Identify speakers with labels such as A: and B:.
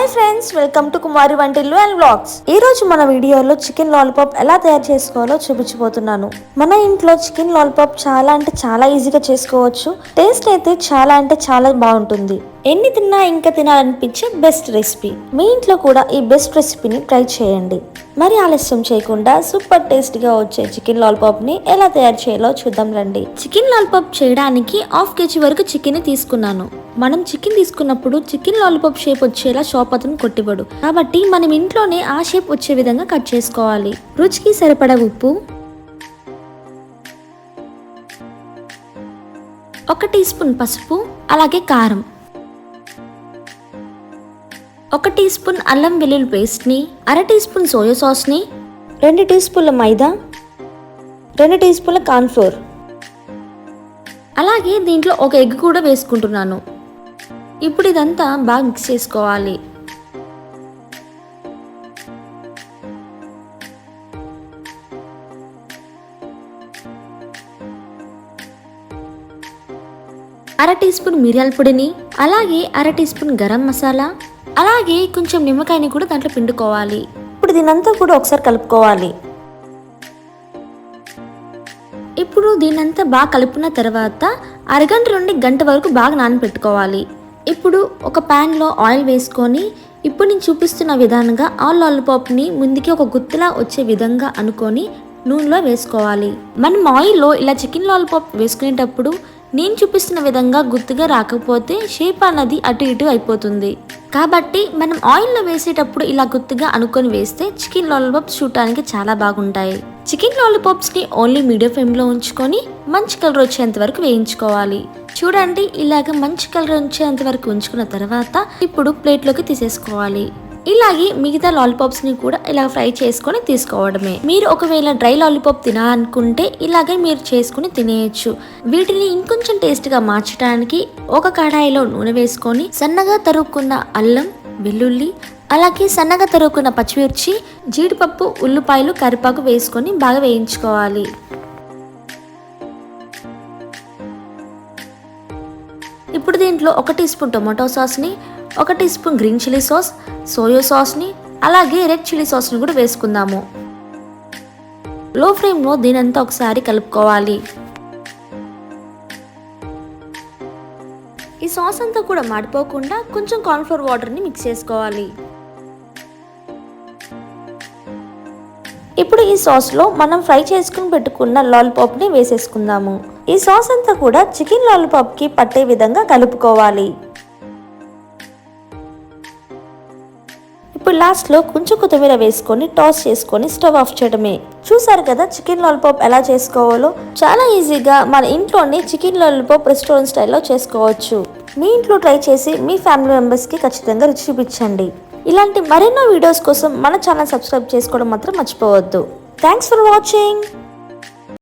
A: Hi friends welcome to Kumari Vantillu and blogs ఈ రోజు మన వీడియోలో చికెన్ లాలీపాప్ ఎలా తయారు చేసుకోవాలో చూపించబోతున్నాను. మన ఇంట్లో చికెన్ లాలీపాప్ చాలా అంటే చాలా ఈజీగా చేసుకోవచ్చు. టేస్ట్ అయితే చాలా అంటే చాలా బాగుంటుంది. ఎన్ని తిన్నా ఇంకా తినాలనిపించే బెస్ట్ రెసిపీ మీ ఇంట్లో కూడా ఈ బెస్ట్ రెసిపీని ట్రై చేయండి. మరి ఆలస్యం చేయకుండా సూపర్ టేస్ట్గా వచ్చే చికెన్ లాలిపాప్ని ఎలా తయారు చేయాలో చూద్దాం రండి. చికెన్ లాలిపాప్ చేయడానికి హాఫ్ కేజీ వరకు చికెన్ తీసుకున్నాను. మనం చికెన్ తీసుకున్నప్పుడు చికెన్ లాలీపాప్ షేప్ వచ్చేలా షాప్ అతను కొట్టివ్వడు. కాబట్టి మనం ఇంట్లోనే ఆ షేప్ వచ్చే విధంగా కట్ చేసుకోవాలి. రుచికి సరిపడ ఉప్పు. ఒక టీ స్పూన్ పసుపు అలాగే కారం. ఒక టీ స్పూన్ అల్లం వెల్లుల్లి పేస్ట్ని అర టీ స్పూన్ సోయా సాస్ని రెండు టీ స్పూన్ల మైదా రెండు టీ స్పూన్ల కార్న్ఫ్లోర్ అలాగే దీంట్లో ఒక ఎగ్ కూడా వేసుకుంటున్నాను. ఇప్పుడు ఇదంతా బాగా మిక్స్ చేసుకోవాలి. అర టీ స్పూన్ మిరియాల పొడిని అలాగే అర టీ స్పూన్ గరం మసాలా అలాగే కొంచెం నిమ్మకాయని కూడా దాంట్లో పిండుకోవాలి. ఇప్పుడు దీనంతా కూడా ఒకసారి కలుపుకోవాలి. ఇప్పుడు దీనంతా బాగా కలుపుకున్న తర్వాత అరగంట నుండి గంట వరకు బాగా నానబెట్టుకోవాలి. ఇప్పుడు ఒక ప్యాన్లో ఆయిల్ వేసుకొని ఇప్పుడు నేను చూపిస్తున్న విధానంగా ఆ లాలిపాప్ని ముందుకి ఒక గుత్తులా వచ్చే విధంగా అనుకొని నూనెలో వేసుకోవాలి. మనం ఆయిల్లో ఇలా చికెన్ లాలిపాప్ వేసుకునేటప్పుడు నేను చూపిస్తున్న విధంగా గుత్తుగా రాకపోతే షేప్ అన్నది అటు ఇటు అయిపోతుంది. కాబట్టి మనం ఆయిల్లో వేసేటప్పుడు ఇలా గుత్తుగా అనుకొని వేస్తే చికెన్ లాలిపాప్ చూడటానికి చాలా బాగుంటాయి. చికెన్ లాలీపాప్స్ని ఓన్లీ మీడియం ఫ్లేమ్లో ఉంచుకొని మంచి కలర్ వచ్చేంత వరకు వేయించుకోవాలి. చూడండి ఇలాగ మంచి కలర్ వచ్చేంత వరకు ఉంచుకున్న తర్వాత ఇప్పుడు ప్లేట్లోకి తీసేసుకోవాలి. ఇలాగే మిగతా లాలీపాప్స్ని కూడా ఇలా ఫ్రై చేసుకొని తీసుకోవడమే. మీరు ఒకవేళ డ్రై లాలీపాప్ తినాలనుకుంటే ఇలాగే మీరు చేసుకుని తినేయచ్చు. వీటిని ఇంకొంచెం టేస్ట్గా మార్చడానికి ఒక కడాయిలో నూనె వేసుకొని సన్నగా తరుక్కున్న అల్లం వెల్లుల్లి అలాగే సన్నగా తరుగుకున్న పచ్చిమిర్చి జీడిపప్పు ఉల్లిపాయలు కరిపాకు వేసుకొని బాగా వేయించుకోవాలి. ఇప్పుడు దీంట్లో ఒక టీ స్పూన్ టొమాటో సాస్ని ఒక teaspoon green chilli sauce soya సాస్ని అలాగే రెడ్ చిల్లీ సాస్ని కూడా వేసుకుందాము. లో ఫ్లేమ్లో దీనంతా ఒకసారి కలుపుకోవాలి. ఈ సాస్ అంతా కూడా మాడిపోకుండా కొంచెం కార్న్ఫ్లోర్ వాటర్ని మిక్స్ చేసుకోవాలి. ఇప్పుడు ఈ సాస్లో మనం ఫ్రై చేసుకుని పెట్టుకున్న లాలీపాప్ని వేసేసుకుందాము. ఈ సాస్ అంతా కూడా చికెన్ లాలీపాప్కి పట్టే విధంగా కలుపుకోవాలి. ఇప్పుడు లాస్ట్లో కొంచెం కొత్తిమీర వేసుకొని టాస్ చేసుకొని స్టవ్ ఆఫ్ చేయడమే. చూసారు కదా చికెన్ లాలిపాప్ ఎలా చేసుకోవాలో? చాలా ఈజీగా మన ఇంట్లోనే చికెన్ లాలిపాప్ రెస్టారెంట్ స్టైల్లో చేసుకోవచ్చు. మీ ఇంట్లో ట్రై చేసి మీ ఫ్యామిలీ మెంబర్స్కి ఖచ్చితంగా రుచి చూపించండి. ఇలాంటి మరెన్నో వీడియోస్ కోసం మన ఛానల్ సబ్స్క్రైబ్ చేసుకోవడం మాత్రం మర్చిపోవద్దు. Thanks for watching